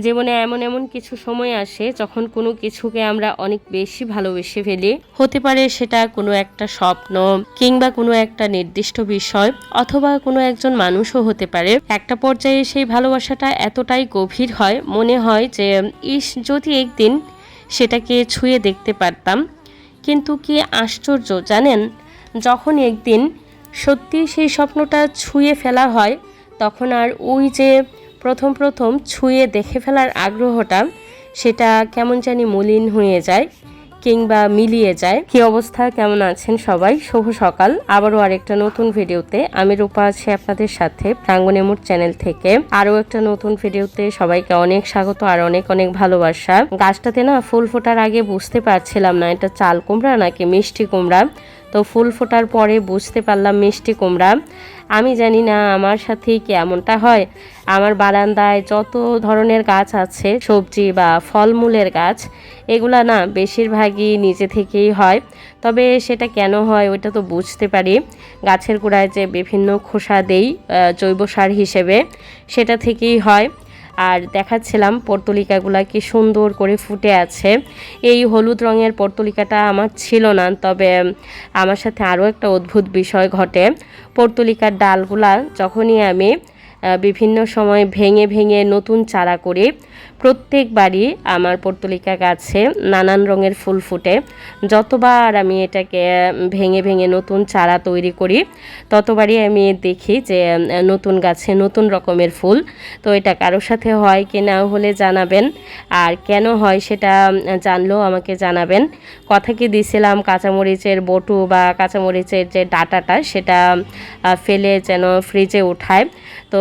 জীবনে এমন এমন কিছু সময় আসে যখন কোনো কিছুকে আমরা অনেক বেশি ভালোবেসে ফেলি। হতে পারে সেটা কোনো একটা স্বপ্ন কিংবা কোনো একটা নির্দিষ্ট বিষয় অথবা কোনো একজন মানুষও হতে পারে। একটা পর্যায়ে সেই ভালোবাসাটা এতটাই গভীর হয়, মনে হয় যে, ইস, যদি একদিন সেটাকে ছুঁয়ে দেখতে পারতাম। কিন্তু কি আশ্চর্য, জানেন? যখন একদিন সত্যি সেই স্বপ্নটা ছুঁয়ে ফেলা হয়, তখন আর ওই যে প্রথম প্রথম ছুঁয়ে দেখে ফেলার আগ্রহটা সেটা কেমন জানি মলিন হয়ে যায় কিংবা মিলিয়ে যায়। কি অবস্থা? কেমন আছেন সবাই? শুভ সকাল। আবারও আরেকটা নতুন ভিডিওতে আমি রূপা আছি আপনাদের সাথে প্রাঙ্গনেমুর চ্যানেল থেকে। আরও একটা নতুন ভিডিওতে সবাইকে অনেক স্বাগত আর অনেক অনেক ভালোবাসা। গাছটাতে না ফুল ফোটার আগে বুঝতে পারছিলাম না, এটা চাল কুমড়া নাকি মিষ্টি কুমড়া? তো ফুল ফোটার পরে বুঝতে পারলাম, মিষ্টি কুমড়া। আমি জানি না আমার সাথে কি এমনটা হয়। আমার বারান্দায় যত ধরনের গাছ আছে, সবজি বা ফলমূলের গাছ, এগুলা না বেশিরভাগই নিজে থেকেই হয়। তবে সেটা কেন হয় ওইটা তো বুঝতে পারি। গাছের গোড়ায় যে বিভিন্ন খোসা দেই জৈব সার হিসেবে, সেটা থেকেই হয়। আর দেখাচ্ছিলাম পর্তলিকাগুলা কি সুন্দর করে ফুটে আছে। এই হলুদ রঙের পর্তলিকাটা আমার ছিল না, তবে আমার সাথে আরও একটা অদ্ভুত বিষয় ঘটে। পর্তলিকার ডালগুলা যখনই আমি বিভিন্ন সময় ভেঙে ভেঙে নতুন চারা করি প্রত্যেকবারই আমার পর্তলিকা গাছে নানান রঙের ফুল ফুটে। যতবার আমি এটাকে ভেঙে ভেঙে নতুন চারা তৈরি করি, ততবারই আমি দেখি যে নতুন গাছে নতুন রকমের ফুল। তো এটা কারোর সাথে হয় কি না হলে জানাবেন। আর কেন হয় সেটা জানলেও আমাকে জানাবেন। কথা কি দিছিলাম, কাঁচামরিচের বটু বা কাঁচামরিচের যে ডাটাটা, সেটা ফেলে যেন ফ্রিজে উঠায়। তো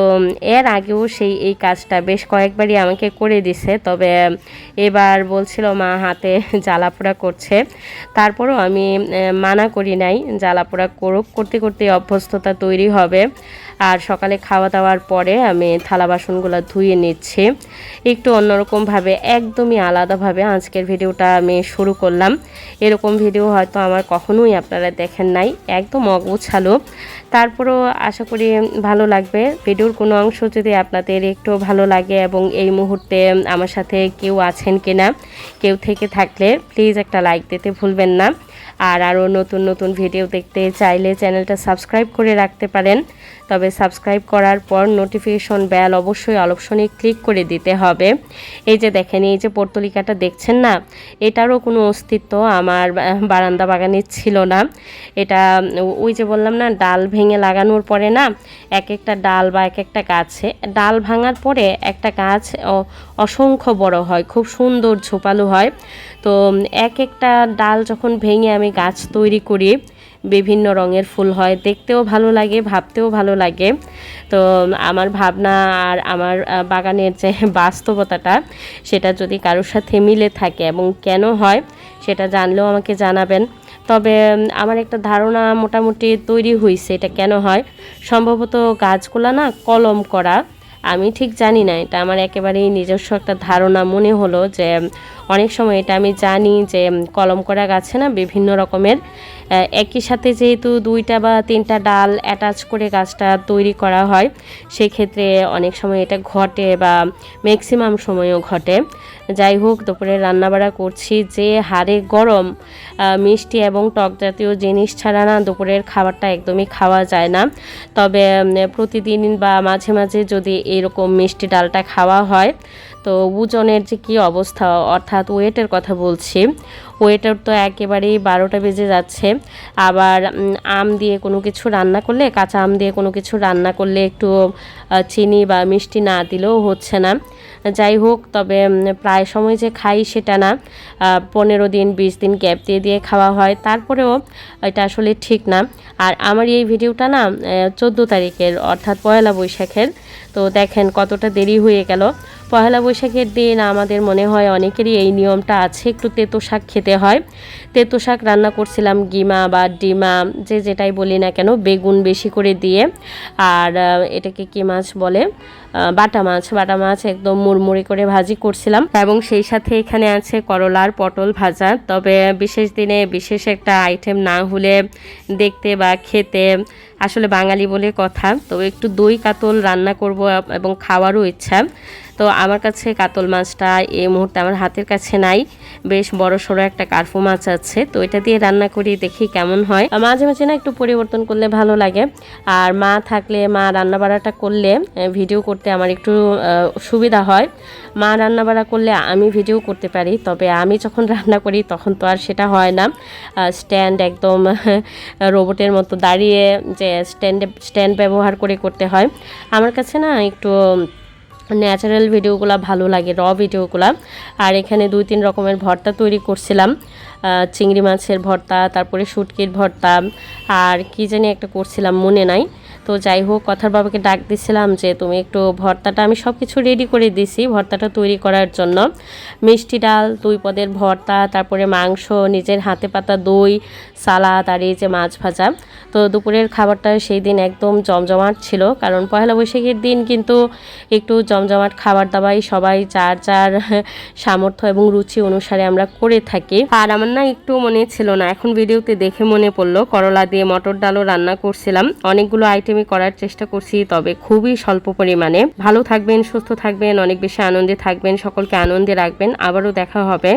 এর আগেও সেই এই কাজটা বেশ কয়েকবারই আমাকে করে দিছে, তবে এবার বলছিল মা হাতে জ্বালাপোড়া করছে। তারপরও আমি মানা করি নাই, জ্বালাপোড়া করুক, করতে করতে অভ্যস্ততা তৈরি হবে। আর সকালে খাওয়া দাওয়ার পরে আমি থালা বাসনগুলো ধুয়ে নিচ্ছি। একটু অন্যরকমভাবে, একদমই আলাদাভাবে আজকের ভিডিওটা আমি শুরু করলাম। এরকম ভিডিও হয়তো আমার কখনোই আপনারা দেখেন নাই, একদম অগোছালো। তারপরও আশা করি ভালো লাগবে। ভিডিওর কোনো অংশ যদি আপনাদের একটু ভালো লাগে এবং এই মুহূর্তে আমার সাথে কেউ আছেন কিনা, কেউ থেকে থাকলে প্লিজ একটা লাইক দিতে ভুলবেন না। আর আরও নতুন নতুন ভিডিও দেখতে চাইলে চ্যানেলটা সাবস্ক্রাইব করে রাখতে পারেন। তবে সাবস্ক্রাইব করার পর নোটিফিকেশন বেল অবশ্যই অপশনে ক্লিক করে দিতে হবে। এই যে দেখেন, এই যে পর্তলিকাটা দেখছেন না? এটারও কোনো অস্তিত্ব আমার বারান্দা বাগানে ছিল না। এটা, ওই যে বললাম না, ডাল ভেঙে লাগানোর পরে না, এক একটা ডাল বা এক একটা গাছে, ডাল ভাঙার পরে একটা গাছ অসংখ্য বড় হয়, খুব সুন্দর ঝোপালো হয়। তো, এক একটা ডাল যখন ভেঙে আমি গাছ তৈরি করি বিভিন্ন রঙের ফুল হয়। দেখতেও ভালো লাগে, ভাবতেও ভালো লাগে। তো আমার ভাবনা আর আমার বাগানের যে বাস্তবতাটা, সেটা যদি কারোর সাথে মিলে থাকে এবং কেন হয়, সেটা জানলেও আমাকে জানাবেন। তবে আমার একটা ধারণা মোটামুটি তৈরি হয়েছে এটা কেন হয়। সম্ভবত গাছগুলা না কলম করা, আমি ঠিক জানি না। এটা আমার একেবারেই নিজস্ব একটা ধারণা মনে হলো যে অনেক সময় এটা আমি জানি যে কলম করা গাছে না বিভিন্ন রকমের একই সাথে যেহেতু দুইটা বা তিনটা ডাল অ্যাটাচ করে গাছটা তৈরি করা হয়, সেক্ষেত্রে অনেক সময় এটা ঘটে বা ম্যাক্সিমাম সময়ও ঘটে। যাই হোক, দুপুরে রান্নাবাড়া করছি যে হারে গরম মিষ্টি এবং টক জাতীয় জিনিস ছাড়া না দুপুরের খাবারটা একদমই খাওয়া যায় না। তবে প্রতিদিন বা মাঝে মাঝে যদি এরকম মিষ্টি ডালটা খাওয়া হয়, তো ওজনের যে কী অবস্থা, অর্থাৎ ওয়েটের কথা বলছি ওয়েটার তো একেবারেই বারোটা বেজে যাচ্ছে। আবার আম দিয়ে কোনো কিছু রান্না করলে, কাঁচা আম দিয়ে কোনো কিছু রান্না করলে একটু চিনি বা মিষ্টি না দিলেও হচ্ছে না। যাই হোক, তবে প্রায় সময় যে খাই সেটা না পনেরো দিন, বিশ দিন গ্যাপ দিয়ে দিয়ে খাওয়া হয়। তারপরেও এটা আসলে ঠিক না। আর আমার এই ভিডিওটা না চোদ্দ তারিখের, অর্থাৎ পয়লা বৈশাখের। তো দেখেন কতটা দেরি হয়ে গেল। পয়লা বৈশাখের দিন আমাদের মনে হয় অনেকেরই এই নিয়মটা আছে, একটু তেতো শাক খেতে হয়। তেতো শাক রান্না করছিলাম গিমা বা ডিমা, যে যেটাই বলি না কেন, বেগুন বেশি করে দিয়ে, আর এটাকে কি মাছ বলে? বাটা মাছ বাটা মাছ একদম মুড়মুড়ি করে ভাজি করছিলাম। এবং সেই সাথে এখানে আছে করলার পটল ভাজা। তবে বিশেষ দিনে বিশেষ একটা আইটেম না হলে দেখতে বা খেতে আসলে বাঙালি বলে কথা। তো একটু দই কাতল রান্না করব এবং খাওয়ারও ইচ্ছা। তো আমার কাছে কাতল মাছটা এই মুহূর্তে আমার হাতের কাছে নাই। বেশ বড় সড়ো একটা কার্ফু মাছ আছে। তো এটা দিয়ে রান্না করি, দেখি কেমন হয়। মাঝে মাঝে না একটু পরিবর্তন করলে ভালো লাগে। আর মা থাকলে, মা রান্না বাড়াটা করলে ভিডিও করতে আমার একটু সুবিধা হয়। মা রান্না বাড়া করলে আমি ভিডিও করতে পারি, তবে আমি যখন রান্না করি, তখন তো আর সেটা হয় না। স্ট্যান্ড একদম, রোবটের মতো দাঁড়িয়ে, যে স্ট্যান্ডে স্ট্যান্ড ব্যবহার করে করতে হয়। আমার কাছে না একটু ন্যাচারাল ভিডিওগুলো ভালো লাগে র ভিডিওগুলো। আর এখানে দুই তিন রকমের ভর্তা তৈরি করছিলাম। চিংড়ি মাছের ভর্তা, তারপরে শুটকির ভর্তা, আর কি জানি একটা করছিলাম, মনে নাই। তো যাই হোক, কথার বাবাকে ডাক দিছিলাম যে, তুমি একটু ভর্তাটা, আমি সব কিছু রেডি করে দিছি, ভর্তাটা তৈরি করার জন্য। মিষ্টি ডাল, দুই পদের ভর্তা, তারপরে মাংস, নিজের হাতে পাতা দই, সালাদ আর এই যে মাছ ভাজা। তো দুপুরের খাবারটা সেই দিন একদম জমজমাট ছিল, কারণ পয়লা বৈশাখের দিন কিন্তু একটু জমজমাট খাবার দাবারই সবাই যার যার সামর্থ্য এবং রুচি অনুসারে আমরা করে থাকি। আর আমার না একটু মনে ছিল না, এখন ভিডিওতে দেখে মনে পড়ল, করলা দিয়ে মটর ডালও রান্না করছিলাম। অনেকগুলো আইটেমই করার চেষ্টা করছি, তবে খুবই স্বল্প পরিমাণে। ভালো থাকবেন, সুস্থ থাকবেন, অনেক বেশি আনন্দে থাকবেন, সকলকে আনন্দে রাখবেন। আবারও দেখা হবে।